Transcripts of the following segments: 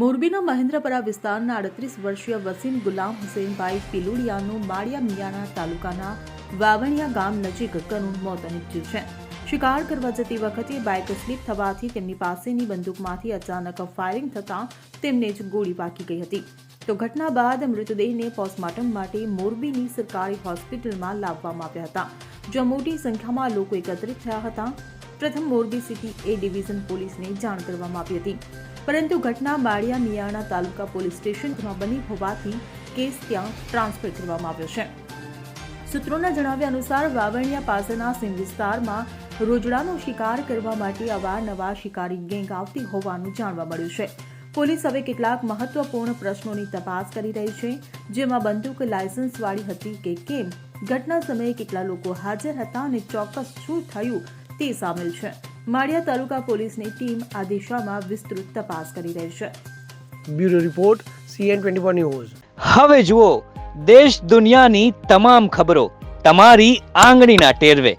મોરબીના મહેન્દ્રપરા વિસ્તારના અડત્રીસ વર્ષીય વસીમ ગુલામ હુસેનભાઈ પિલુડિયાનું માળિયા મિયાણા તાલુકાના વાવણિયા ગામ નજીક કરુણ મોત નીપજ્યું છે. શિકાર કરવા જતી વખતે બાઇક સ્લીપ થવાથી તેમની પાસેની બંદૂકમાંથી અચાનક ફાયરિંગ થતાં તેમને જ ગોળી પાકી ગઈ હતી. તો ઘટના બાદ મૃતદેહને પોસ્ટમોર્ટમ માટે મોરબીની સરકારી હોસ્પિટલમાં લાવવામાં આવ્યા હતા. જ્યાં મોટી સંખ્યામાં લોકો એકત્રિત થયા હતા. પ્રથમ મોરબી સિટી એ ડિવિઝન પોલીસને જાણ કરવામાં આવી હતી. પરંતુ ઘટના બાળિયા મિયાણા તાલુકા પોલીસ સ્ટેશનમાં બની હોવાથી કેસ ત્યાં ટ્રાન્સફર કરવામાં આવ્યો છે. સૂત્રોના જણાવ્યા અનુસાર વાવણિયા પાસેના સીમ વિસ્તારમાં રોજડાનો શિકાર કરવા માટે અવારનવાર શિકારી ગેંગ આવતી હોવાનું જાણવા મળ્યું છે. પોલીસ હવે કેટલાક મહત્વપૂર્ણ પ્રશ્નોની તપાસ કરી રહી છે, જેમાં બંદૂક લાયસન્સવાળી હતી કે કેમ? ઘટના સમયે કેટલા લોકો હાજર હતા અને ચોક્કસ શું થયું? તે સામેલ છે. માળિયા તાલુકા પોલીસની ટીમ આ દિશામાં વિસ્તૃત તપાસ કરી રહી છે. Bureau report CN twenty four news. હવે જુઓ દેશ દુનિયાની તમામ ખબરો તમારી આંગળીના ટેરવે.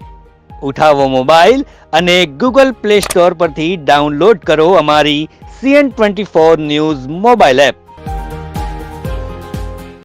ઉઠાવો મોબાઈલ અને ગૂગલ પ્લે સ્ટોર પરથી ડાઉનલોડ કરો અમારી CN twenty four news mobile app.